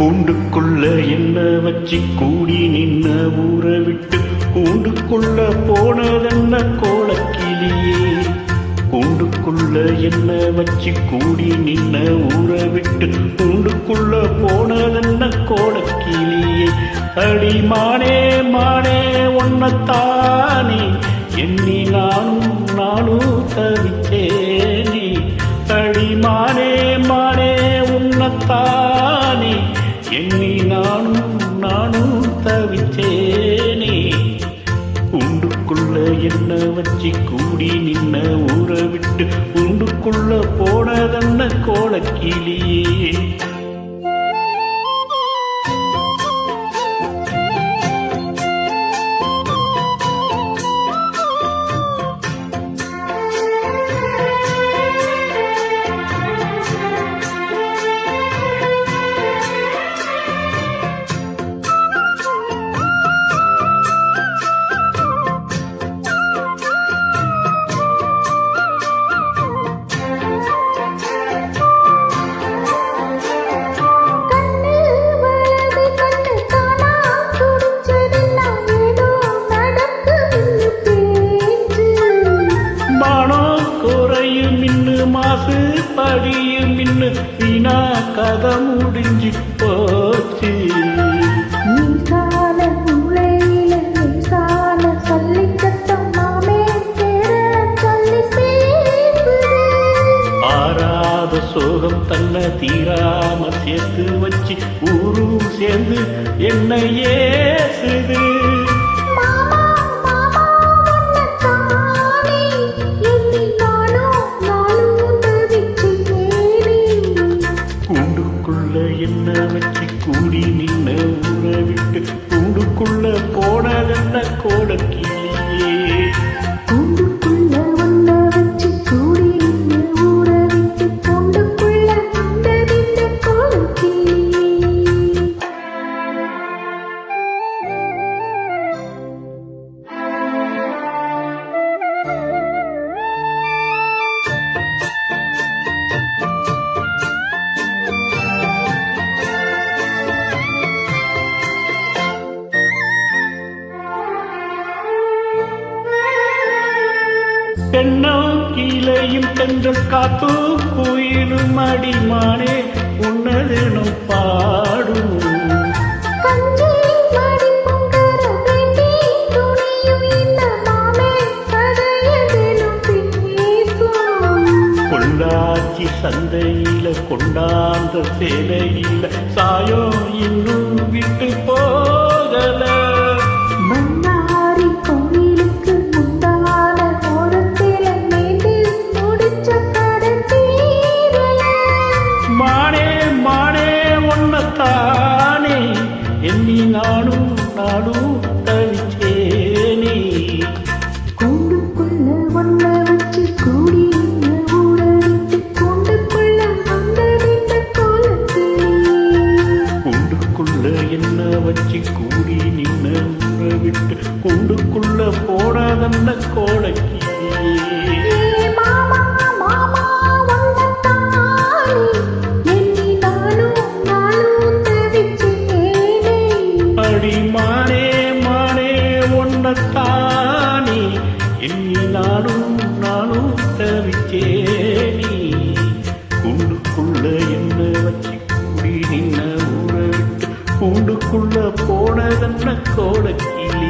கூண்டுக்குள்ள என்ன வச்சு கூடி நின்ன ஊரை விட்டு கூண்டுக்குள்ள போனதென்ன கோலக்கிளியே? கூண்டுக்குள்ள என்ன வச்சு கூடி நின்ன ஊரை விட்டு கூண்டுக்குள்ள போனதென்ன கோலக்கிளியே? அடி மானே மானே ஒன்னத்தானே எண்ணி நானும் நானும் தவி தவிச்சேனே உண்டுக்குள்ள என்ன வச்சு கூடி நின்ன ஊற விட்டு உண்டுக்குள்ள போனதன்ன கோலக்கிளியே படியும் மின்னு வீணா கதை முடிஞ்சு போச்சு சோகம் தன்னை தீராம சேர்த்து வச்சு ஊரும் சேர்ந்து என்ன ஏசுது. கூடி நின்ன ஊரை விட்டு கூண்டுக்குள்ள போனது தென்னம் கீழையும் தென்றல் காத்தோ கோயிலும் அடிமானே உன்னதெனும் பாடும் கஞ்சி சந்தையில கொண்டாந்த சேலையில சாயோ இன்னும் விட்டு போ நானும் நானும் தவிச்சேனே கூண்டுக்குள்ள ஒன்ன வச்சு கூடி என்ன வச்சு கூடி நின்ன விட்டு கூண்டுக்குள்ள போனதன்ன கோலக்கியே நாளும் நானும் தவிச்சேனி. தவிச்சேனே கூண்டுக்குள்ள என்ன வச்சு கூடி நின்ன ஊற விட்டு கூண்டுக்குள்ள போனதென்ன கோடக்கிளி